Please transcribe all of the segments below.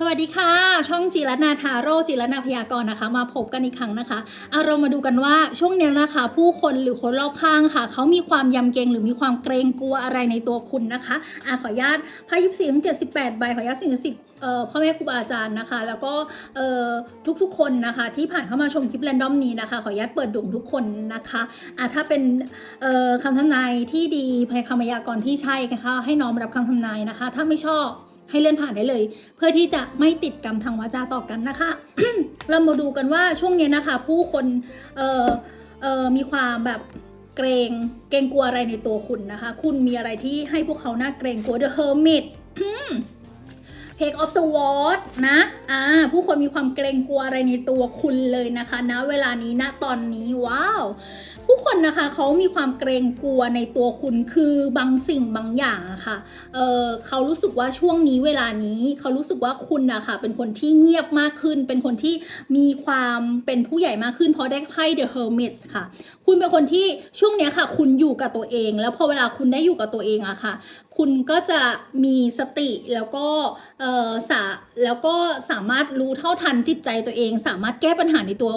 สวัสดีค่ะ ช่องจิรนาทาโร่จิรนาพยากรณ์นะคะ มาพบกันอีกครั้งนะคะเอาเรามาดูกันว่าช่วงนี้นะคะ ผู้คนหรือคนรอบข้างค่ะเขามีความยำเกรงหรือมีความเกรงกลัวอะไรในตัวคุณนะคะอะขออนุญาตพายิบสี่ถึงเจ็ดสิบแปดใบขออนุญาตสิ่งศักดิ์สิทธิ์เอ่อพ่อแม่ครูบาอาจารย์นะคะ แล้วก็เอ่อทุกๆคนนะคะ ที่ผ่านเข้ามาชมคลิปแรนดอมนี้นะคะ ขออนุญาตเปิดดวงทุกคนนะคะอะถ้าเป็นเอ่อคำทำนายที่ดีพยคำพยากรณ์ที่ใช่นะคะให้น้อมรับคำทำนายนะคะ ถ้าไม่ชอบ ให้เลื่อนผ่านได้เลย เพื่อที่จะไม่ติดกรรมทางวาจาต่อกันนะคะ เรามาดูกันว่าช่วงนี้นะคะ ผู้คนเอ่อเอ่อมีความแบบเกรงเกรงกลัวอะไรในตัวคุณนะคะ คุณมีอะไรที่ให้พวกเขาน่าเกรงกลัว The Hermit เพกออฟสวอตนะ อ่า ผู้คนมีความเกรงกลัวอะไรในตัวคุณเลยนะคะณเวลานี้ณตอนนี้ ว้าว ผู้คนนะคะเขามีความเกรงกลัวในตัวคุณคือบางสิ่งบางอย่างอะค่ะเเขารู้สึกว่าช่วงนี้เวลานี้เขารู้สึกว่าคุณนะคะเป็นคนที่เงียบมากขึ้น เป็นคนที่มีความเป็นผู้ใหญ่มากขึ้นเพราะได้ไพ่ The Hermit ค่ะ คุณเป็นคนที่ช่วงนี้ค่ะ คุณอยู่กับตัวเอง แล้วพอเวลาคุณได้อยู่กับตัวเองอะค่ะคุณก็จะมีสติแล้วก็สาแล้วก็สามารถรู้เท่าทันจิตใจตัวเอง สามารถแก้ปัญหาในตัว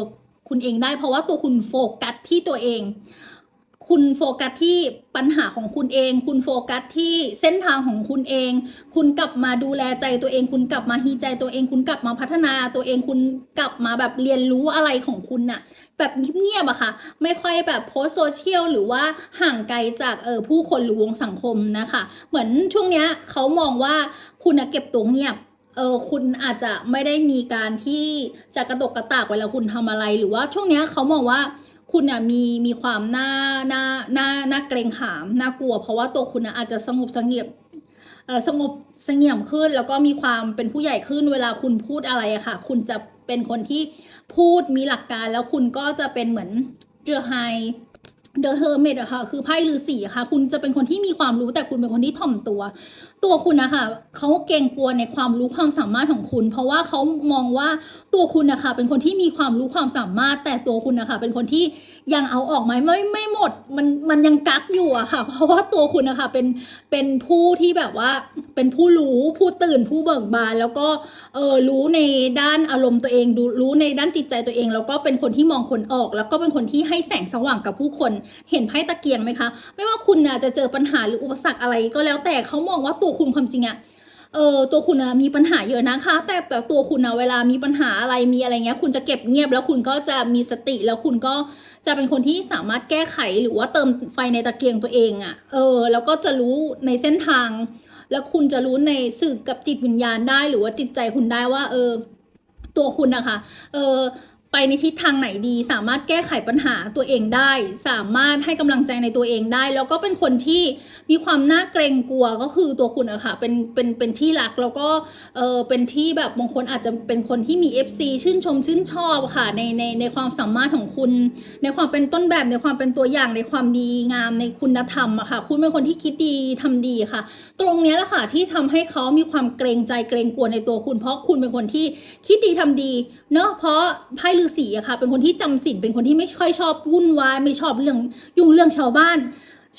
คุณเองได้ เพราะว่าตัวคุณโฟกัสที่ตัวเอง คุณโฟกัสที่ปัญหาของคุณเอง คุณโฟกัสที่เส้นทางของคุณเอง คุณกลับมาดูแลใจตัวเอง คุณกลับมาฮีใจตัวเอง คุณกลับมาพัฒนาตัวเอง คุณกลับมาแบบเรียนรู้อะไรของคุณน่ะ แบบเงียบๆอะค่ะ ไม่ค่อยแบบโพสโซเชียลหรือว่าห่างไกลจากเออผู้คนหรือวงสังคมนะคะ เหมือนช่วงเนี้ยเขามองว่าคุณนะเก็บตัวเงียบ เออคุณอาจจะไม่ได้มีการที่จะกระตกกระตากเวลาคุณทำอะไร หรือว่าช่วงเนี้ยเขามองว่าคุณน่ะมีมีความน่าน่าน่าน่าเกรงขามน่ากลัว เพราะว่าตัวคุณน่ะอาจจะสงบเสงี่ยมเออสงบเสงี่ยมขึ้น แล้วก็มีความเป็นผู้ใหญ่ขึ้น เวลาคุณพูดอะไรอะค่ะ คุณจะเป็นคนที่พูดมีหลักการแล้วคุณก็จะเป็นเหมือนเรือไฮ เดอะเฮอร์เมดอะค่ะ คือไพ่ฤาษีค่ะ คุณจะเป็นคนที่มีความรู้แต่คุณเป็นคนที่ถ่อมตัว ตัวคุณนะคะเขาเกรงกลัวในความรู้ความสามารถของคุณ เพราะว่าเขามองว่าตัวคุณนะคะเป็นคนที่มีความรู้ความสามารถ แต่ตัวคุณนะคะเป็นคนที่ยังเอาออกมไม่ไม่หมด มันมันยังกักอยู่อะค่ะ เพราะว่าตัวคุณนะคะเป็นเป็นผู้ที่แบบว่าเป็นผู้รู้ผู้ตื่นผู้เบิกบาน แล้วก็เออรู้ในด้านอารมณ์ตัวเองดูรู้ในด้านจิตใจตัวเอง แล้วก็เป็นคนที่มองคนออก แล้วก็เป็นคนที่ให้แสงสว่างกับผู้คนเห็นไพ่ตะเกียงไหมคะ ไม่ว่าคุณน่ะจะเจอปัญหาหรืออุปสรรคอะไรก็แล้วแต่เขามองว่าตัวคุณความจริงอะเออตัวคุณนะมีปัญหาเยอะนะคะ แต่แต่ตัวคุณนะเวลามีปัญหาอะไรมีอะไรเงี้ย คุณจะเก็บเงียบแล้วคุณก็จะมีสติแล้วคุณก็จะเป็นคนที่สามารถแก้ไขหรือว่าเติมไฟในตะเกียงตัวเองอะ่ะ เออ แล้วก็จะรู้ในเส้นทาง แล้วคุณจะรู้ในสื่อกับจิตวิญญาณได้ หรือว่าจิตใจคุณได้ว่า เออ ตัวคุณนะคะ เออ ไปในทิศทางไหนดี สามารถแก้ไขปัญหาตัวเองได้ สามารถให้กำลังใจในตัวเองได้ แล้วก็เป็นคนที่มีความน่าเกรงกลัวก็คือตัวคุณอะค่ะเป็นเป็นเป็นที่รักแล้วก็เออเป็นที่แบบบางคนอาจจะเป็นคนที่มี FC ชื่นชมชื่นชอบค่ะในในในความสามารถของคุณ ในความเป็นต้นแบบในความเป็นตัวอย่างในความดีงามในคุณธรรมอะค่ะ คุณเป็นคนที่คิดดีทำดีค่ะ ตรงนี้แหละค่ะที่ทำให้เขามีความเกรงใจเกรงกลัวในตัวคุณ เพราะคุณเป็นคนที่คิดดีทำดีเนอะเพราะไพ่ฤาษีอะค่ะ เป็นคนที่จำศีลเป็นคนที่ไม่ค่อยชอบวุ่นวายไม่ชอบเรื่องยุ่งเรื่องชาวบ้าน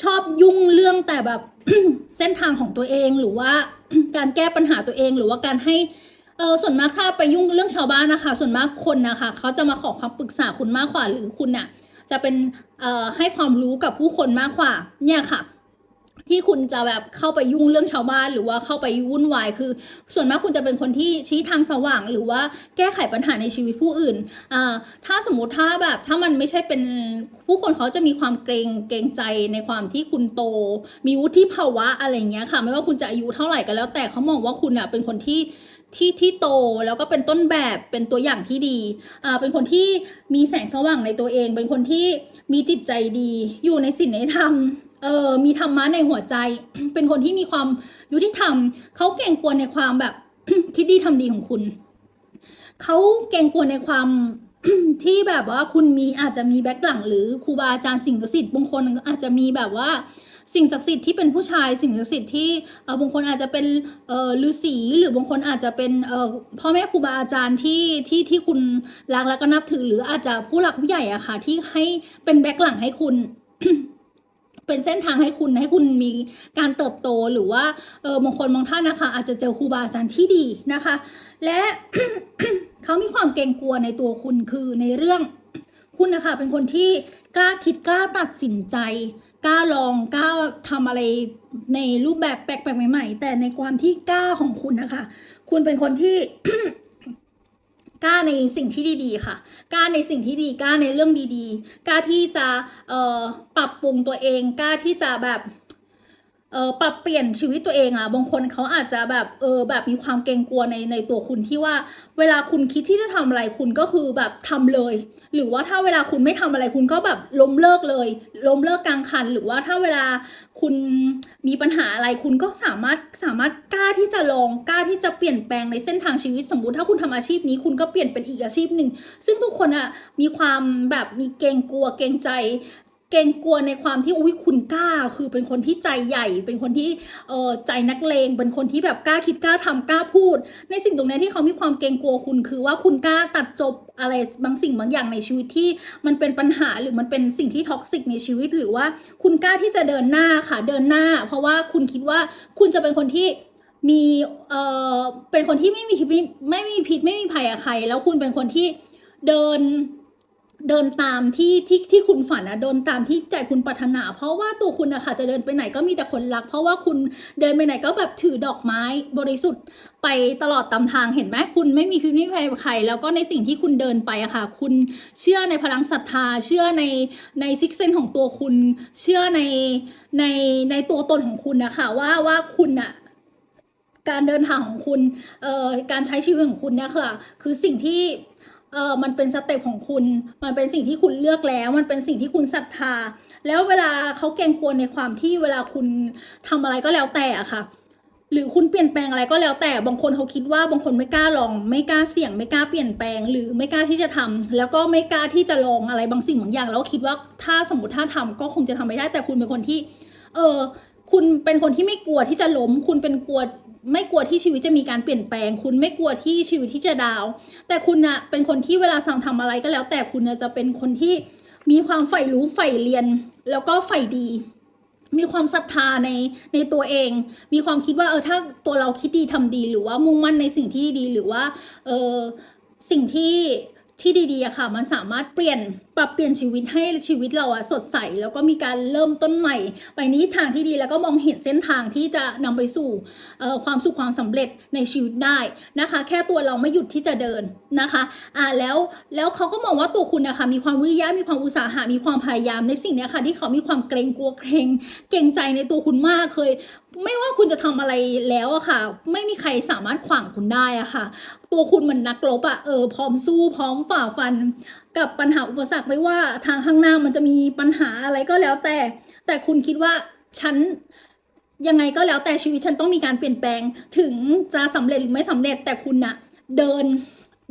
ชอบยุ่งเรื่องแต่แบบเส้นทางของตัวเองหรือว่าการแก้ปัญหาตัวเองหรือว่าการให้เออส่วนมากถ้าไปยุ่งเรื่องชาวบ้านนะคะ ส่วนมากคนนะคะเขาจะมาขอความปรึกษาคุณมากกว่าหรือคุณน่ะจะเป็นเอ่อให้ความรู้กับผู้คนมากกว่าเนี่ยค่ะ ที่คุณจะแบบเข้าไปยุ่งเรื่องชาวบ้าน หรือว่าเข้าไปวุ่นวายคือ ส่วนมากคุณจะเป็นคนที่ชี้ทางสว่าง หรือว่าแก้ไขปัญหาในชีวิตผู้อื่นอ่าถ้าสมมติถ้าแบบถ้ามันไม่ใช่เป็นผู้คนเขาจะมีความเกรงเกรงใจในความที่คุณโต มีวุฒิภาวะอะไรเงี้ยค่ะ ไม่ว่าคุณจะอายุเท่าไหร่ก็แล้ว แต่เขามองว่าคุณอะเป็นคนที่ที่ที่โตแล้วก็เป็นต้นแบบเป็นตัวอย่างที่ดีอ่าเป็นคนที่มีแสงสว่างในตัวเอง เป็นคนที่มีจิตใจดี อยู่ในศีลในธรรม เออมีธรรมะในหัวใจ เป็นคนที่มีความยุติธรรมเขาเก่งกลัวในความแบบ คิดดีทำดีของคุณเขาเก่งกลัวในความที่แบบว่าคุณมีอาจจะมีแบ็คหลัง หรือครูบาอาจารย์สิ่งศักดิ์สิทธิ์บางคนอาจจะมีแบบว่าสิ่งศักดิ์สิทธิ์ที่เป็นผู้ชายสิ่งศักดิ์สิทธิ์ที่เออบางคนอาจจะเป็นเออฤาษีหรือบางคนอาจจะเป็นเออพ่อแม่ครูบาอาจารย์ที่ที่ที่คุณรักแล้วก็นับถือ หรืออาจจะผู้หลักผู้ใหญ่อะค่ะ ที่ให้เป็นแบ็คหลังให้คุณ เป็นเส้นทางให้คุณให้คุณมีการเติบโตหรือว่าเออบางคนบางท่านนะคะ อาจจะเจอครูบาอาจารย์ที่ดีนะคะ และเขามีความเกรงกลัวในตัวคุณคือในเรื่องคุณนะคะเป็นคนที่กล้าคิดกล้าตัดสินใจกล้าลองกล้าทำอะไรในรูปแบบแปลกๆใหม่ ๆ แต่ในความที่กล้าของคุณนะคะ คุณเป็นคนที่ กล้าในสิ่งที่ดีๆ ค่ะ กล้าในสิ่งที่ดี กล้าในเรื่องดีๆ กล้าที่จะเอ่อปรับปรุงตัวเอง กล้าที่จะแบบ เออปรับเปลี่ยนชีวิตตัวเองอะบางคนเขาอาจจะแบบเออแบบมีความเกรงกลัวในในตัวคุณที่ว่า เวลาคุณคิดที่จะทำอะไรคุณก็คือแบบทำเลย หรือว่าถ้าเวลาคุณไม่ทำอะไรคุณก็แบบล้มเลิกเลย ล้มเลิกกลางคัน หรือว่าถ้าเวลาคุณมีปัญหาอะไรคุณก็สามารถสามารถกล้าที่จะลองกล้าที่จะเปลี่ยนแปลงในเส้นทางชีวิตสมมติถ้าคุณทำอาชีพนี้คุณก็เปลี่ยนเป็นอีกอาชีพหนึ่งซึ่งทุกคนอะมีความแบบมีเกรงกลัวเกรงใจ เกรงกลัวในความที่อุ้ยคุณกล้า คือเป็นคนที่ใจใหญ่ เป็นคนที่เออใจนักเลง เป็นคนที่แบบกล้าคิดกล้าทำกล้าพูด ในสิ่งตรงนี้ที่เขามีความเกรงกลัวคุณคือว่าคุณกล้าตัดจบอะไรบางสิ่งบางอย่างในชีวิตที่มันเป็นปัญหาหรือมันเป็นสิ่งที่ท็อกซิกในชีวิตหรือว่าคุณกล้าที่จะเดินหน้าค่ะเดินหน้า เพราะว่าคุณคิดว่าคุณจะเป็นคนที่มีเออเป็นคนที่ไม่มีพิษไม่มีพิษไม่มีภัยกับใคร แล้วคุณเป็นคนที่เดิน เดินตามที่ที่ที่คุณฝันนะเดินตามที่ใจคุณปรารถนา เพราะว่าตัวคุณนะคะจะเดินไปไหนก็มีแต่คนรัก เพราะว่าคุณเดินไปไหนก็แบบถือดอกไม้บริสุทธิ์ไปตลอดตามทางเห็นไหมคุณไม่มีพิษไม่มีภัยใครแล้วก็ในสิ่งที่คุณเดินไปอะค่ะ คุณเชื่อในพลังศรัทธา เชื่อในในซิกเซนของตัวคุณ เชื่อในในในตัวตนของคุณนะคะว่าว่าคุณอะการเดินทางของคุณเอ่อการใช้ชีวิตของคุณเนี่ยค่ะคือสิ่งที่ เออมันเป็นสเต็ปของคุณ มันเป็นสิ่งที่คุณเลือกแล้ว มันเป็นสิ่งที่คุณศรัทธา แล้วเวลาเขาเกรงกลัวในความที่เวลาคุณทำอะไรก็แล้วแต่อะค่ะ หรือคุณเปลี่ยนแปลงอะไรก็แล้วแต่ บางคนเขาคิดว่าบางคนไม่กล้าลอง ไม่กล้าเสี่ยง ไม่กล้าเปลี่ยนแปลง หรือไม่กล้าที่จะทำแล้วก็ไม่กล้าที่จะลองอะไรบางสิ่งบางอย่าง แล้วคิดว่าถ้าสมมติถ้าทำก็คงจะทำไม่ได้ แต่คุณเป็นคนที่ เออ คุณเป็นคนที่ไม่กลัวที่จะล้ม คุณเป็นกลัวไม่กลัวที่ชีวิตจะมีการเปลี่ยนแปลง คุณไม่กลัวที่ชีวิตที่จะดาว แต่คุณนะเป็นคนที่เวลาสั่งทำอะไรก็แล้ว แต่คุณนะจะเป็นคนที่มีความใฝ่รู้ใฝ่เรียน แล้วก็ใฝ่ดี มีความศรัทธาในในตัวเอง มีความคิดว่าเออถ้าตัวเราคิดดีทำดี หรือว่ามุ่งมั่นในสิ่งที่ดีหรือว่าเออสิ่งที่ ที่ดีๆอะค่ะ มันสามารถเปลี่ยนปรับเปลี่ยนชีวิตให้ชีวิตเราอะสดใส แล้วก็มีการเริ่มต้นใหม่ ไปนทิศทางที่ดีแล้วก็มองเห็นเส้นทางที่จะนำไปสู่ความสุขความสำเร็จในชีวิตได้นะคะ แค่ตัวเราไม่หยุดที่จะเดินนะคะอ่าแล้วแล้วเขาก็มองว่าตัวคุณนะคะมีความวิริยะมีความอุตสาหะมีความพยายามในสิ่งเนี้ยค่ะ ที่เขามีความเกรงกลัวเกรงเกรงใจในตัวคุณมากเคย ไม่ว่าคุณจะทำอะไรแล้วอะค่ะ ไม่มีใครสามารถขวางคุณได้อะค่ะ ตัวคุณเหมือนนักรบอะเออพร้อมสู้พร้อมฝ่าฟันกับปัญหาอุปสรรคไม่ว่าทางข้างหน้ามันจะมีปัญหาอะไรก็แล้วแต่ แต่คุณคิดว่าฉันยังไงก็แล้วแต่ชีวิตฉันต้องมีการเปลี่ยนแปลงถึงจะสำเร็จหรือไม่สำเร็จแต่คุณน่ะเดิน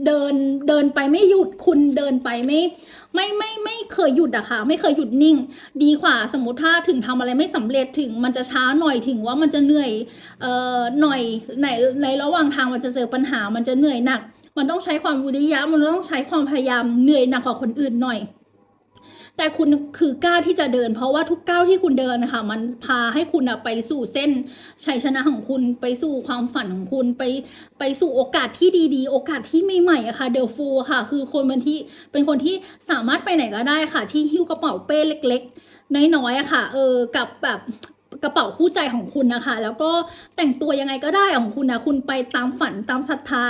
เดินเดินไปไม่หยุดคุณเดินไปไม่ไม่ไม่ไม่เคยหยุดอะค่ะ ไม่เคยหยุดนิ่ง ดีกว่าสมมติถ้าถึงทำอะไรไม่สำเร็จถึงมันจะช้าหน่อยถึงว่ามันจะเหนื่อยเอ่อหน่อยในในระหว่างทางมันจะเจอปัญหามันจะเหนื่อยหนัก มันต้องใช้ความวิริยะ มันต้องใช้ความพยายามเหนื่อยหนักกว่าคนอื่นหน่อย แต่คุณคือกล้าที่จะเดิน เพราะว่าทุกก้าวที่คุณเดินนะคะมันพาให้คุณไปสู่เส้นชัยชนะของคุณไปสู่ความฝันของคุณไปไปสู่โอกาสที่ดีๆ โอกาสที่ใหม่ๆอะค่ะเดลฟูค่ะ คือคนเป็นที่เป็นคนที่สามารถไปไหนก็ได้ค่ะ ที่หิ้วกระเป๋าเป้เล็ก ๆน้อยๆอะค่ะ เออ กับแบบ กระเป๋าคู่ใจของคุณนะคะ แล้วก็แต่งตัวยังไงก็ได้ของคุณนะคุณไปตามฝันตามศรัทธา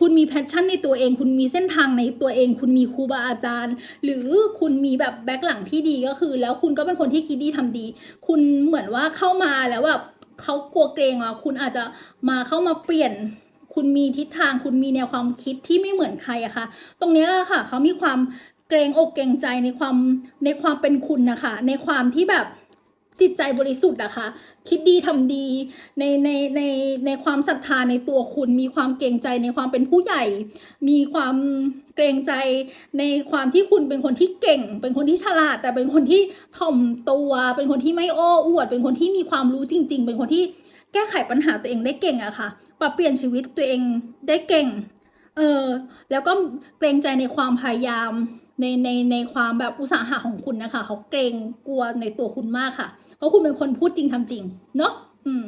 คุณมีแพชชั่นในตัวเอง คุณมีเส้นทางในตัวเอง คุณมีครูบาอาจารย์ หรือคุณมีแบบแบ็คหลังที่ดีก็คือ แล้วคุณก็เป็นคนที่คิดดีทำดี คุณเหมือนว่าเข้ามาแล้วแบบเขากลัวเกรงอะคุณอาจจะมาเข้ามาเปลี่ยนคุณมีทิศทางคุณมีแนวความคิดที่ไม่เหมือนใครอะค่ะ ตรงนี้แหละค่ะเขามีความเกรงอกเกรงใจในความในความเป็นคุณนะคะ ในความที่แบบ จิตใจบริสุทธิ์อะคะ คิดดีทำดีในในในในความศรัทธาในตัวคุณ มีความเกรงใจในความเป็นผู้ใหญ่ มีความเกรงใจในความที่คุณเป็นคนที่เก่ง เป็นคนที่ฉลาด แต่เป็นคนที่ถ่อมตัว เป็นคนที่ไม่โอ้อวด เป็นคนที่มีความรู้จริง ๆ เป็นคนที่แก้ไขปัญหาตัวเองได้เก่งอะค่ะ ปรับเปลี่ยนชีวิตตัวเองได้เก่ง เออ แล้วก็เกรงใจในความพยายามในในในความแบบอุตสาหะของคุณนะคะ เขาเกรงกลัวในตัวคุณมากค่ะ เพราะคุณเป็นคนพูดจริงทำจริง เนาะอืม